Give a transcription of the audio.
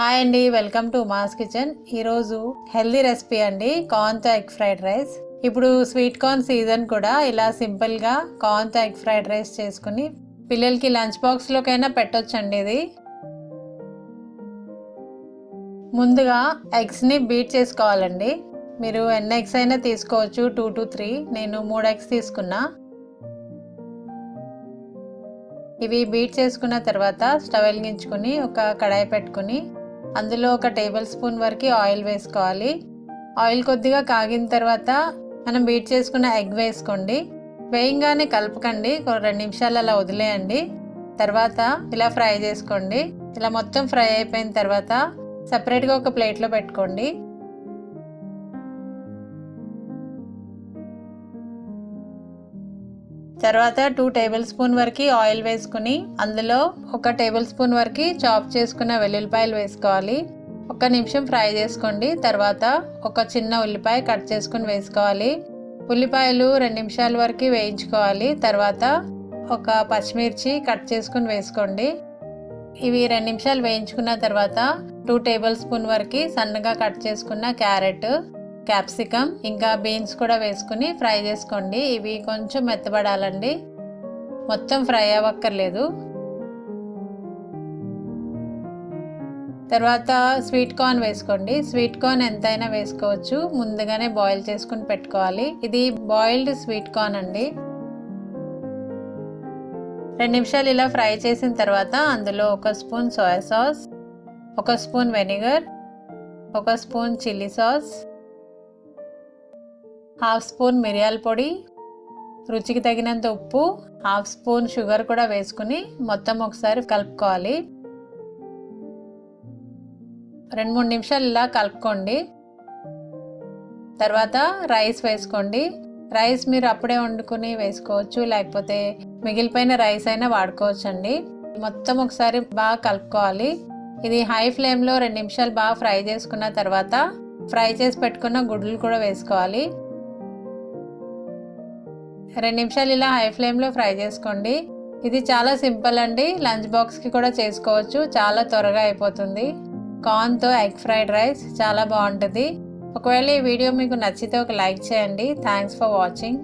Hi అండి welcome to mass kitchen. ఈరోజు healthy recipe అండి కార్న్తో ఎగ్ ఫ్రైడ్ రైస్. ఇప్పుడు స్వీట్ కార్న్ సీజన్ కూడా ఇలా సింపుల్గా కార్న్తో ఎగ్ ఫ్రైడ్ రైస్ చేసుకుని పిల్లలకి లంచ్ బాక్స్లోకైనా పెట్టొచ్చండి ఇది. ముందుగా ఎగ్స్ని బీట్ చేసుకోవాలండి. మీరు ఎన్ని ఎగ్స్ అయినా తీసుకోవచ్చు టూ టు త్రీ. నేను మూడు ఎగ్స్ తీసుకున్నా. ఇవి బీట్ చేసుకున్న తర్వాత స్టవ్ వెలిగించుకుని ఒక కడాయి పెట్టుకుని అందులో ఒక టేబుల్ స్పూన్ వరకు ఆయిల్ వేసుకోవాలి. ఆయిల్ కొద్దిగా కాగిన తర్వాత మనం బీట్ చేసుకున్న ఎగ్ వేసుకోండి. వేయంగానే కలపకండి. రెండు నిమిషాలు అలా వదిలేయండి. తర్వాత ఇలా ఫ్రై చేసుకోండి. ఇలా మొత్తం ఫ్రై అయిపోయిన తర్వాత సపరేట్గా ఒక ప్లేట్లో పెట్టుకోండి. తర్వాత టూ టేబుల్ స్పూన్ వరకు ఆయిల్ వేసుకుని అందులో ఒక టేబుల్ స్పూన్ వరకు చాప్ చేసుకున్న వెల్లుల్లిపాయలు వేసుకోవాలి. ఒక నిమిషం ఫ్రై చేసుకోండి. తర్వాత ఒక చిన్న ఉల్లిపాయ కట్ చేసుకుని వేసుకోవాలి. ఉల్లిపాయలు రెండు నిమిషాల వరకు వేయించుకోవాలి. తర్వాత ఒక పచ్చిమిర్చి కట్ చేసుకుని వేసుకోండి. ఇవి రెండు నిమిషాలు వేయించుకున్న తర్వాత టూ టేబుల్ స్పూన్ వరకు సన్నగా కట్ చేసుకున్న క్యారెట్ క్యాప్సికమ్ ఇంకా బీన్స్ కూడా వేసుకుని ఫ్రై చేసుకోండి. ఇవి కొంచెం మెత్తబడాలండి. మొత్తం ఫ్రై అవ్వక్కర్లేదు. తర్వాత స్వీట్ కార్న్ వేసుకోండి. స్వీట్ కార్న్ ఎంతైనా వేసుకోవచ్చు. ముందుగానే బాయిల్ చేసుకుని పెట్టుకోవాలి. ఇది బాయిల్డ్ స్వీట్ కార్న్ అండి. రెండు నిమిషాలు ఇలా ఫ్రై చేసిన తర్వాత అందులో ఒక స్పూన్ సోయా సాస్ ఒక స్పూన్ వెనిగర్ ఒక spoon chilli sauce half spoon మిరియాల పొడి రుచికి తగినంత ఉప్పు హాఫ్ స్పూన్ షుగర్ కూడా వేసుకుని మొత్తం ఒకసారి కలుపుకోవాలి. రెండు మూడు నిమిషాలు ఇలా కలుపుకోండి. తర్వాత రైస్ వేసుకోండి. రైస్ మీరు అప్పుడే వండుకుని వేసుకోవచ్చు లేకపోతే మిగిలిపోయిన రైస్ అయినా వాడుకోవచ్చండి. మొత్తం ఒకసారి బాగా కలుపుకోవాలి. ఇది హై ఫ్లేమ్లో రెండు నిమిషాలు బాగా ఫ్రై చేసుకున్న తర్వాత ఫ్రై చేసి పెట్టుకున్న గుడ్లు కూడా వేసుకోవాలి. రెండు నిమిషాలు ఇలా హై ఫ్లేమ్లో ఫ్రై చేసుకోండి. ఇది చాలా సింపుల్ అండి. లంచ్ బాక్స్కి కూడా చేసుకోవచ్చు. చాలా త్వరగా అయిపోతుంది. కార్న్తో ఎగ్ ఫ్రైడ్ రైస్ చాలా బాగుంటుంది. ఒకవేళ ఈ వీడియో మీకు నచ్చితే ఒక లైక్ చేయండి. Thanks for watching